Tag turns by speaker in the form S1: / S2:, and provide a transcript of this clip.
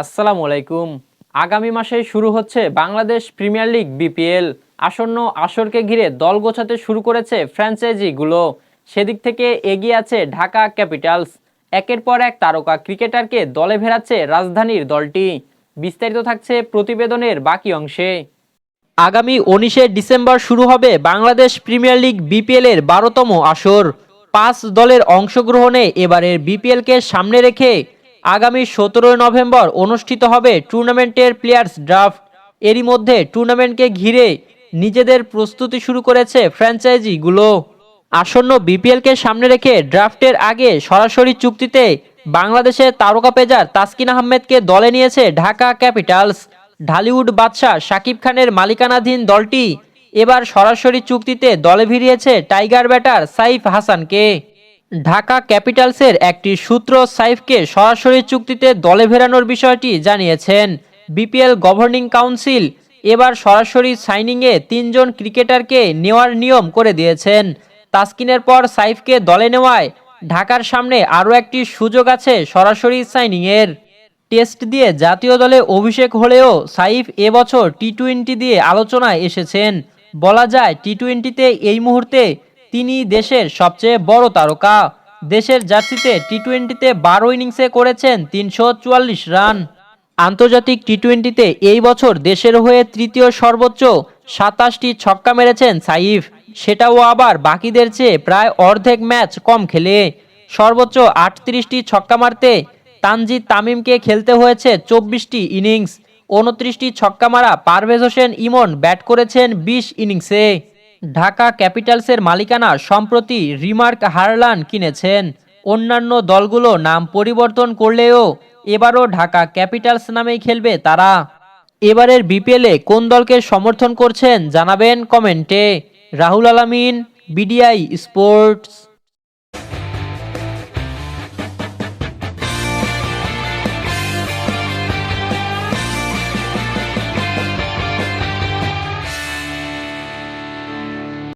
S1: আসসালামু আলাইকুম। আগামী মাসে শুরু হচ্ছে বাংলাদেশ প্রিমিয়ার লিগ বিপিএল। আসন্ন আসরকে ঘিরে দল গোছাতে শুরু করেছে ফ্র্যাঞ্চাইজিগুলো। সেদিক থেকে এগিয়ে আছে ঢাকা ক্যাপিটালস। একের পর এক তারকা ক্রিকেটারকে দলে ফেরাচ্ছে রাজধানীর দলটি। বিস্তারিত থাকছে প্রতিবেদনের বাকি অংশে। আগামী উনিশে ডিসেম্বর শুরু হবে বাংলাদেশ প্রিমিয়ার লিগ বিপিএল এর বারোতম আসর। পাঁচ দলের অংশগ্রহণে এবারের বিপিএলকে সামনে রেখে আগামী সতেরোই নভেম্বর অনুষ্ঠিত হবে টুর্নামেন্টের প্লেয়ার্স ড্রাফট। এরই মধ্যে টুর্নামেন্টকে ঘিরে নিজেদের প্রস্তুতি শুরু করেছে ফ্র্যাঞ্চাইজিগুলো। আসন্ন বিপিএলকে সামনে রেখে ড্রাফটের আগে সরাসরি চুক্তিতে বাংলাদেশের তারকা পেজার তাসকিন আহমেদকে দলে নিয়েছে ঢাকা ক্যাপিটালস। ঢালিউড বাদশাহ শাকিব খানের মালিকানাধীন দলটি এবার সরাসরি চুক্তিতে দলে ভিড়িয়েছে টাইগার ব্যাটার সাইফ হাসানকে। ঢাকা ক্যাপিটালসের একটি সূত্র সাইফকে সরাসরি চুক্তিতে দলে ফেরানোর বিষয়টি জানিয়েছেন বিপিএল গভর্নিং কাউন্সিল। এবার সরাসরি সাইনিংয়ে তিনজন ক্রিকেটারকে নেওয়ার নিয়ম করে দিয়েছেন। তাসকিনের পর সাইফকে দলে নেওয়ায় ঢাকার সামনে আরও একটি সুযোগ আছে সরাসরি সাইনিংয়ের। টেস্ট দিয়ে জাতীয় দলে অভিষেক হলেও সাইফ এবছর টি টোয়েন্টি দিয়ে আলোচনায় এসেছেন। বলা যায় টি টোয়েন্টিতে এই মুহূর্তে তিনি দেশের সবচেয়ে বড় তারকা। দেশের জার্সিতে টি টোয়েন্টিতে বারো ইনিংসে করেছেন তিনশো চুয়াল্লিশ রান। আন্তর্জাতিক টি টোয়েন্টিতে এই বছর দেশের হয়ে তৃতীয় সর্বোচ্চ সাতাশটি ছক্কা মেরেছেন সাইফ। সেটাও আবার বাকিদের চেয়ে প্রায় অর্ধেক ম্যাচ কম খেলে। সর্বোচ্চ আটত্রিশটি ছক্কা মারতে তানজিদ তামিমকে খেলতে হয়েছে চব্বিশটি ইনিংস। উনত্রিশটি ছক্কা মারা পারভেজ হোসেন ইমন ব্যাট করেছেন বিশ ইনিংসে। ঢাকা ক্যাপিটালসের মালিকানা সম্প্রতি রিমার্ক হারলান কিনেছেন। অন্যান্য দলগুলো নাম পরিবর্তন করলেও এবারও ঢাকা ক্যাপিটালস নামেই খেলবে তারা। এবারের বিপিএলে কোন দলকে সমর্থন করছেন জানাবেন কমেন্টে। রাহুল আলামিন, বিডিআই স্পোর্টস।